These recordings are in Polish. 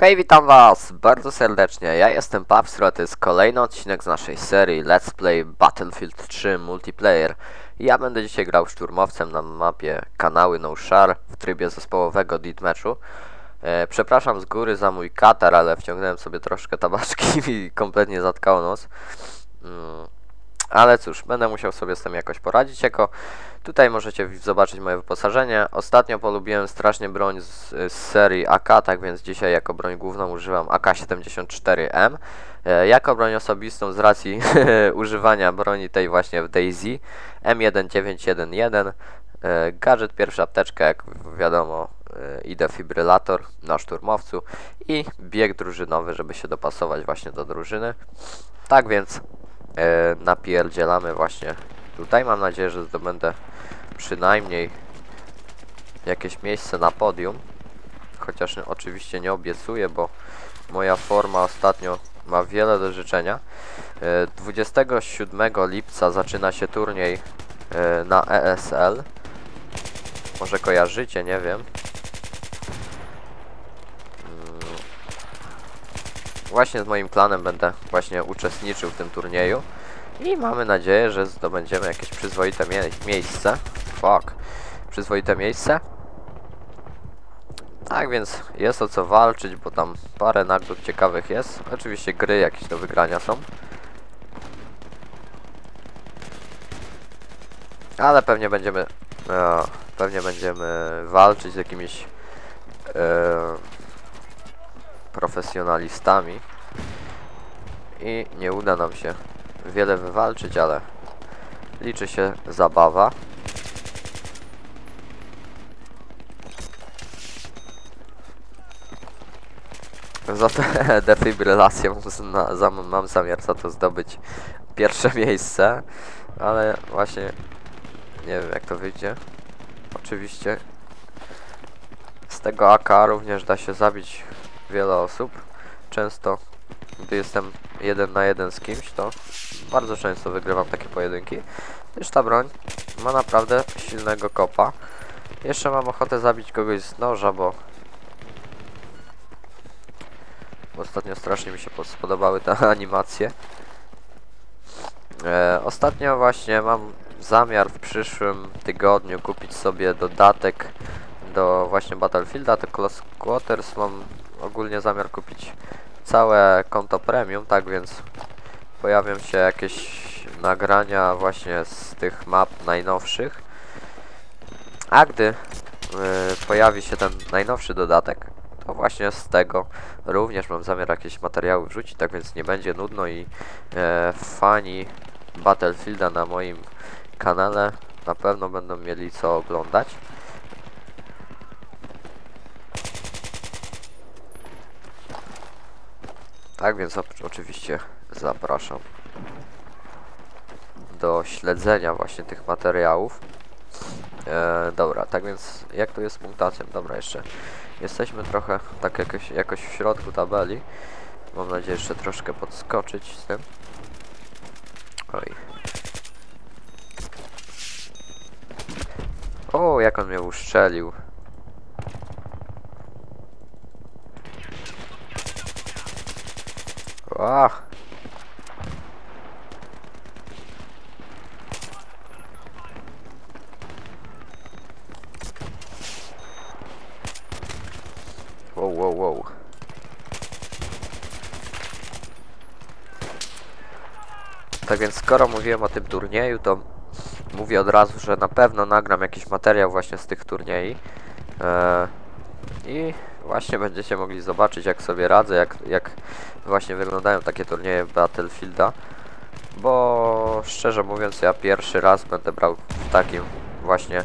Hej, witam was bardzo serdecznie. Ja jestem Papstro, a to jest kolejny odcinek z naszej serii Let's Play Battlefield 3 Multiplayer. Ja będę dzisiaj grał szturmowcem na mapie kanały No Share w trybie zespołowego Deathmatchu. E, przepraszam z góry za mój katar, ale wciągnąłem sobie troszkę tabaczki i kompletnie zatkało nos. Mm. Ale cóż, będę musiał sobie z tym jakoś poradzić. Jako tutaj możecie zobaczyć moje wyposażenie. Ostatnio polubiłem strasznie broń z, z serii AK, tak więc dzisiaj jako broń główną używam AK-74M. E, jako broń osobistą z racji używania broni tej właśnie w Daisy M1911. E, gadżet, pierwsza apteczka, jak wiadomo, e, i defibrylator na szturmowcu i bieg drużynowy, żeby się dopasować właśnie do drużyny. Tak więc e, napierdzielamy właśnie tutaj. Mam nadzieję, że zdobędę przynajmniej jakieś miejsce na podium. Chociaż oczywiście nie obiecuję, bo moja forma ostatnio ma wiele do życzenia. E, 27 lipca zaczyna się turniej e, na ESL. Może kojarzycie, nie wiem. Właśnie z moim klanem będę właśnie uczestniczył w tym turnieju. I mamy nadzieję, że zdobędziemy jakieś przyzwoite mie miejsce. Fuck. Przyzwoite miejsce. Tak więc jest o co walczyć, bo tam parę nagród ciekawych jest. Oczywiście gry jakieś do wygrania są. Ale pewnie będziemy e, pewnie będziemy walczyć z jakimiś e, profesjonalistami i nie uda nam się wiele wywalczyć, ale liczy się zabawa. Za tę defibrylację mam, zamiar za to zdobyć pierwsze miejsce, ale właśnie nie wiem jak to wyjdzie. Oczywiście z tego AK również da się zabić wiele osób. Często gdy jestem jeden na jeden z kimś, to bardzo często wygrywam takie pojedynki. Gdyż ta broń ma naprawdę silnego kopa. Jeszcze mam ochotę zabić kogoś z noża, bo ostatnio strasznie mi się pod- spodobały te animacje. E, ostatnio właśnie mam zamiar w przyszłym tygodniu kupić sobie dodatek do właśnie Battlefielda, to Close Quarters mam ogólnie zamiar kupić całe konto premium, tak więc pojawią się jakieś nagrania właśnie z tych map najnowszych. A gdy y, pojawi się ten najnowszy dodatek, to właśnie z tego również mam zamiar jakieś materiały wrzucić, tak więc nie będzie nudno i e, fani Battlefielda na moim kanale na pewno będą mieli co oglądać. Tak więc oczywiście zapraszam do śledzenia właśnie tych materiałów. E, dobra, tak więc jak to jest z punktacją? Dobra, jeszcze jesteśmy trochę tak jakoś, jakoś w środku tabeli. Mam nadzieję jeszcze troszkę podskoczyć z tym. Oj. O, jak on mnie uszczelił. Ach. Wow, wow, wow. Tak więc skoro mówiłem o tym turnieju, to mówię od razu, że na pewno nagram jakiś materiał właśnie z tych turniej. Eee, I właśnie będziecie mogli zobaczyć jak sobie radzę, jak, jak właśnie wyglądają takie turnieje Battlefielda. Bo szczerze mówiąc ja pierwszy raz będę brał w takim właśnie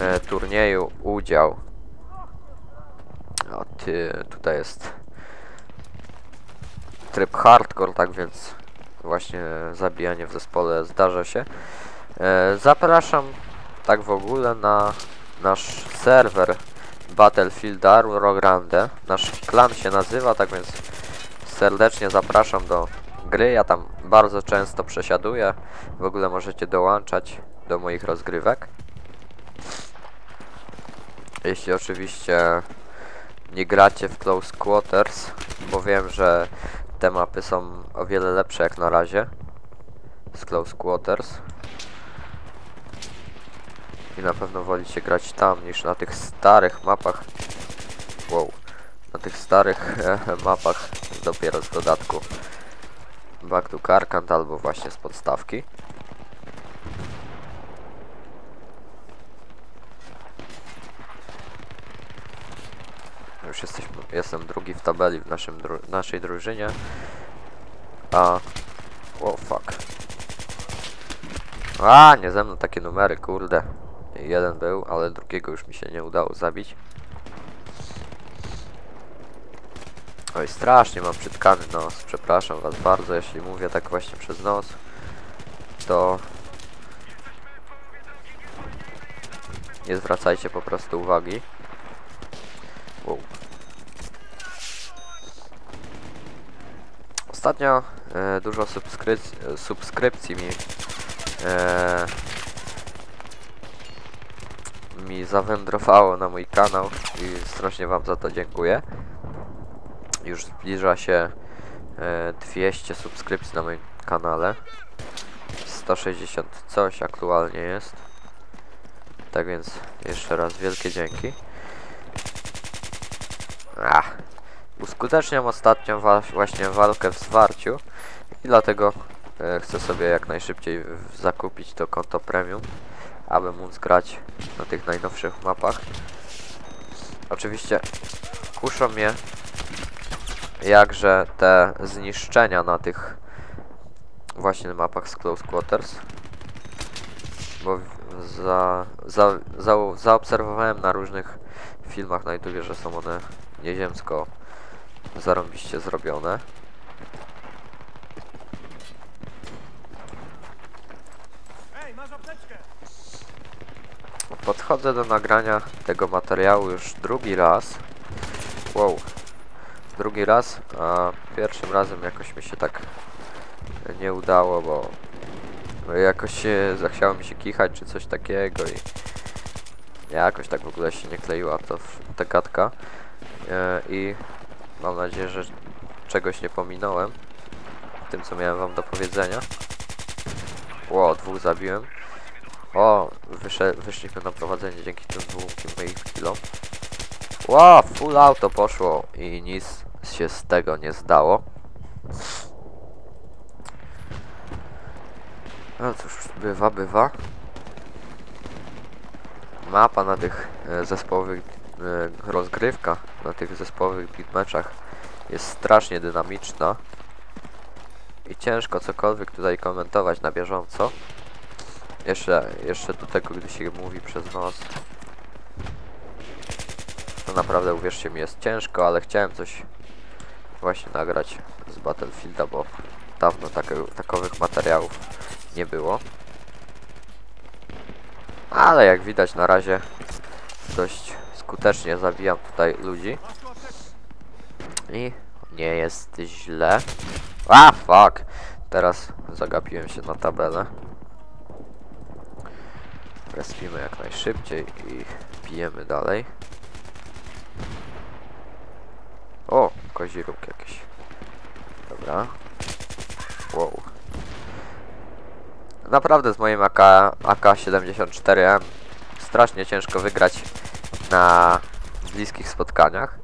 e, turnieju udział. O ty, tutaj jest tryb hardcore, tak więc właśnie zabijanie w zespole zdarza się. E, zapraszam tak w ogóle na nasz serwer Battlefielda Rio Grande. Nasz klan się nazywa, tak więc serdecznie zapraszam do gry. Ja tam bardzo często przesiaduję. W ogóle możecie dołączać do moich rozgrywek. Jeśli oczywiście nie gracie w Close Quarters, bo wiem, że te mapy są o wiele lepsze jak na razie z Close Quarters. I na pewno wolicie grać tam niż na tych starych mapach. Wow. Na tych starych e, mapach dopiero z dodatku. Back to Karkant albo właśnie z podstawki. Już jesteśmy, jestem drugi w tabeli w naszym dru naszej drużynie. A... O fuck. A, nie ze mną takie numery, kurde. Jeden był, ale drugiego już mi się nie udało zabić. Oj, strasznie mam przytkany nos. Przepraszam was bardzo, jeśli mówię tak właśnie przez nos. To... Nie zwracajcie po prostu uwagi. Wow. Ostatnio e, dużo subskrypcji mi e, mi zawędrowało na mój kanał i strasznie wam za to dziękuję. Już zbliża się e, 200 subskrypcji na moim kanale. 160 coś aktualnie jest. Tak więc jeszcze raz wielkie dzięki. Ach. Uskuteczniam ostatnio wa właśnie walkę w zwarciu i dlatego e, chcę sobie jak najszybciej zakupić to konto premium, aby móc grać na tych najnowszych mapach. Oczywiście kuszą mnie jakże te zniszczenia na tych właśnie mapach z Close Quarters. Bo za, za, za, zaobserwowałem na różnych filmach na YouTube, że są one nieziemsko zarąbiście zrobione. Ej, masz apteczkę! Podchodzę do nagrania tego materiału już drugi raz. Wow. Drugi raz, a pierwszym razem jakoś mi się tak nie udało, bo jakoś zachciało mi się kichać czy coś takiego i jakoś tak w ogóle się nie kleiła to ta gadka. E, I mam nadzieję, że czegoś nie pominąłem w tym co miałem wam do powiedzenia. Ło, dwóch zabiłem. O, wyszliśmy na prowadzenie dzięki tym dwóm killom. Ła, full auto poszło i nic się z tego nie zdało. No cóż, bywa, bywa. Mapa na tych e, zespołowych e, rozgrywka na tych zespołowych beatmeczach jest strasznie dynamiczna i ciężko cokolwiek tutaj komentować na bieżąco. Jeszcze, jeszcze do tego, gdy się mówi przez nos. To naprawdę, uwierzcie mi, jest ciężko, ale chciałem coś właśnie nagrać z Battlefielda, bo dawno takie, takowych materiałów nie było. Ale jak widać na razie dość skutecznie zabijam tutaj ludzi. I nie jest źle. A, fuck! Teraz zagapiłem się na tabelę. Respimy jak najszybciej i pijemy dalej. O, kozi róg jakiś. Dobra. Wow. Naprawdę z moim AK, AK-74M strasznie ciężko wygrać na bliskich spotkaniach.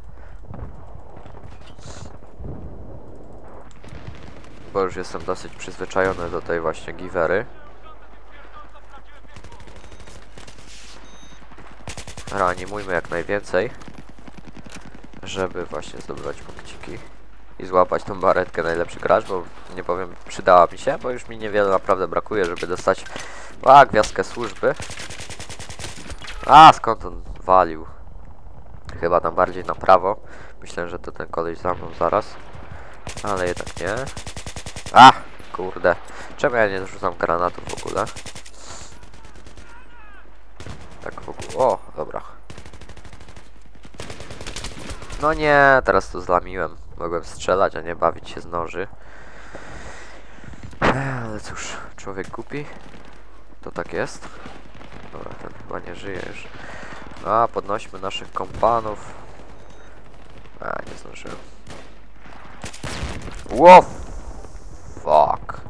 Bo już jestem dosyć przyzwyczajony do tej właśnie givery. Reanimujmy jak najwięcej, żeby właśnie zdobywać punkciki i złapać tą baretkę najlepszy gracz, bo nie powiem, przydała mi się, bo już mi niewiele naprawdę brakuje, żeby dostać a, gwiazdkę służby. A, skąd on walił? Chyba tam bardziej na prawo. Myślę, że to ten koleś za mną zaraz. Ale jednak nie. A, kurde. Czemu ja nie rzucam granatów w ogóle? Tak w ogóle. O, dobra. No nie, teraz to zlamiłem. Mogłem strzelać, a nie bawić się z noży. Ale cóż, człowiek kupi. To tak jest. Dobra, ten chyba nie żyje już. A, podnośmy naszych kompanów. nie zdążyłem. Ło! Fuck.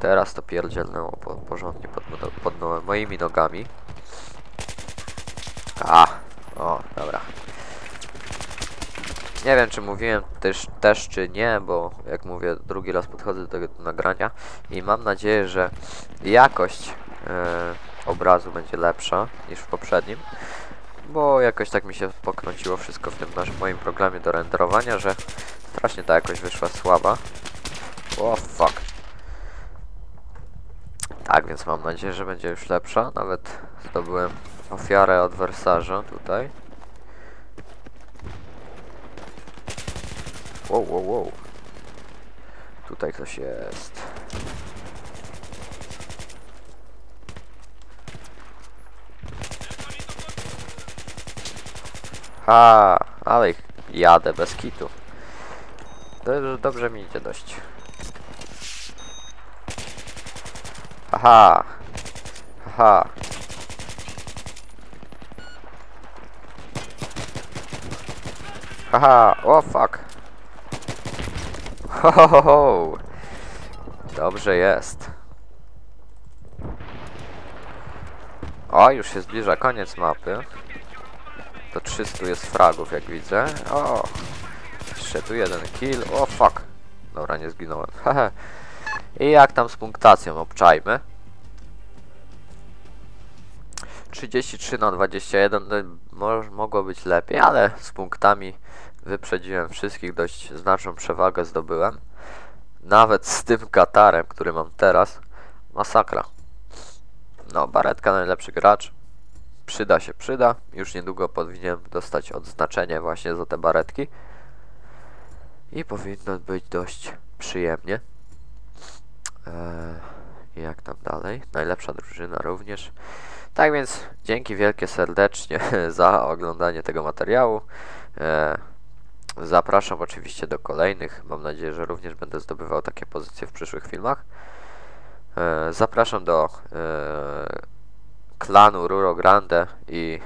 Teraz to pierdzielnęło po, porządnie pod, pod, pod no, moimi nogami. A, o, dobra. Nie wiem, czy mówiłem też, też czy nie, bo jak mówię, drugi raz podchodzę do tego nagrania i mam nadzieję, że jakość e, obrazu będzie lepsza niż w poprzednim, bo jakoś tak mi się pokręciło wszystko w tym naszym moim programie do renderowania, że strasznie ta jakość wyszła słaba. O fuck. Tak, więc mam nadzieję, że będzie już lepsza. Nawet zdobyłem ofiarę adwersarza tutaj. Wow, wow, wow. Tutaj ktoś jest. Ha, ale jadę bez kitu. Dobrze, dobrze mi idzie dość. Haha. Haha. Haha, o fuck. Ho, ho, ho. Dobrze jest. O, już się zbliża koniec mapy. To 300 jest fragów, jak widzę. O, jeszcze tu jeden kill. O, fuck. Dobra, nie zginąłem. Hehe. I jak tam z punktacją? Obczajmy. 33 na 21. No, mo mogło być lepiej, ale z punktami wyprzedziłem wszystkich. Dość znaczną przewagę zdobyłem. Nawet z tym Katarem, który mam teraz. Masakra. No, Baretka najlepszy gracz. Przyda się, przyda. Już niedługo powinienem dostać odznaczenie właśnie za te baretki. I powinno być dość przyjemnie. Eee, jak tam dalej? Najlepsza drużyna również. Tak więc dzięki wielkie serdecznie za oglądanie tego materiału. Eee, zapraszam oczywiście do kolejnych. Mam nadzieję, że również będę zdobywał takie pozycje w przyszłych filmach. Eee, zapraszam do eee, klanu Ruro Grande i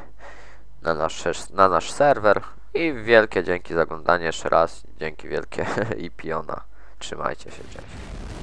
na nasz, na nasz serwer. I wielkie dzięki za oglądanie jeszcze raz. Dzięki wielkie i piona. Trzymajcie się, cześć.